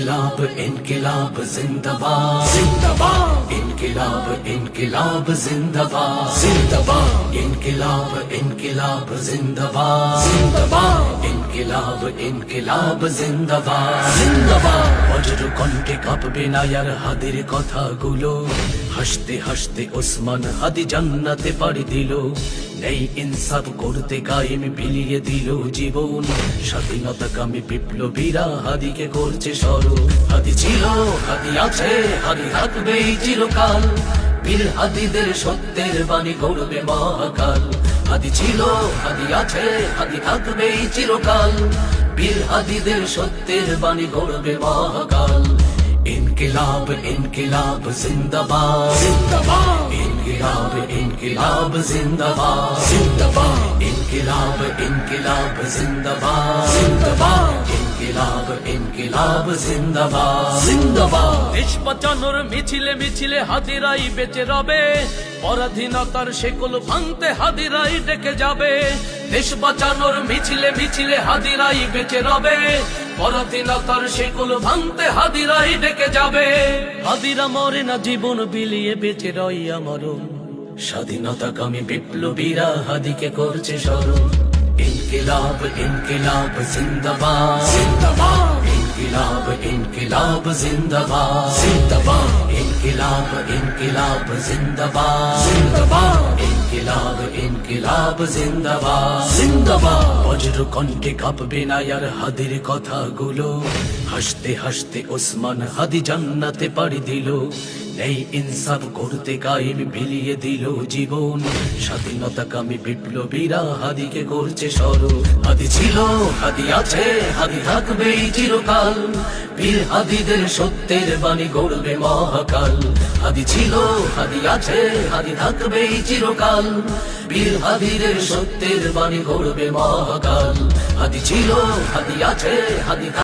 इनकलाब इनकलाब जिंदाबाद जिंदाबाद इनकलाब इनकलाब जिंदाबाद जिंदाबाद इनकलाब इनकलाब जिंदाबाद जिंदाबाद इनकलाब इनकलाब जिंदाबाद जिंदाबाद বজ্র কণ্ঠে কাঁপবে না আর হাদের কথাগুলো হাসতে হাসতে ওসমান হাদি জান্নাতে পাড়ি দিল নেই ইনসাফ করতে কায়েম বিলিয়ে দিল জীবন। স্বাধীনতা কামে বিপ্লবীরা হাদিকে করছে স্মরণ। হাদি ছিল, হাদি আছে, হাদি থাকবে চিরকাল। বীর হাদিদের সত্যের বাণী গৌরবে মহাকাল। হাদি ছিল, হাদি আছে, হাদি থাকবে চিরকাল। বীর হাদিদের সত্যের বাণী গৌরবে মহাকাল। ইনকিলাব ইনকিলাব, জিন্দাবাদ। জিন্দাবাদ। ইনকিলাব জিন্দাবাদ জিন্দাবাদ ইনকিলাব ইনকিলাব জিন্দাবাদ জিন্দাবাদ ইনকিলাব ইনকিলাব জিন্দাবাদ জিন্দাবাদ দেশ বাঁচানোর মিছিলে মিছিলে হাদিরাই বেঁচে রবে। পরাধীনতার শেকল ভাঙতে হাদিরাই ডেকে যাবে। দেশ বাঁচানোর মিছিলে মিছিলে হাদিরাই বেঁচে রবে। পরাধীনতার শেকল ভাঙতে হাদিরাই ডেকে যাবে। হাদিরা মরে না, জীবন বিলিয়ে বেঁচে রই আমারও। স্বাধীনতা কামী বিপ্লবীরা হাদিকে করছে স্মরণ। ইনকিলাব ইনকিলাব জিন্দাবাদ। জিন্দাবাদ। ইনকিলাব ইনকিলাব জিন্দাবাদ। জিন্দাবাদ। ইনকিলাব ইনকিলাব জিন্দাবাদ। জিন্দাবাদ। ইনকিলাব ইনকিলাব জিন্দাবাদ। জিন্দাবাদ। বজ্র কণ্ঠে কাঁপবে না আর হাদির কথাগুলো। হাসতে হাসতে ওসমান হাদি জান্নাতে পাড়ি দিল। এই ইনসাফ করতে কায়েম বিলিয়ে দিল জীবন। স্বাধীনতা কামী বিপ্লবীরা হাদিকে করছে স্মরণ। হাদি ছিল, হাদি আছে, হাদি থাকবে চিরকাল। বীর হাদিদের সত্যের বাণী গড়বে মহাকাল। হাদি ছিল, হাদি আছে, হাদি থাকবে চিরকাল। বীর হাদিদের সত্যের বাণী গড়বে মহাকাল। হাদি ছিল হাদি আছে হাদি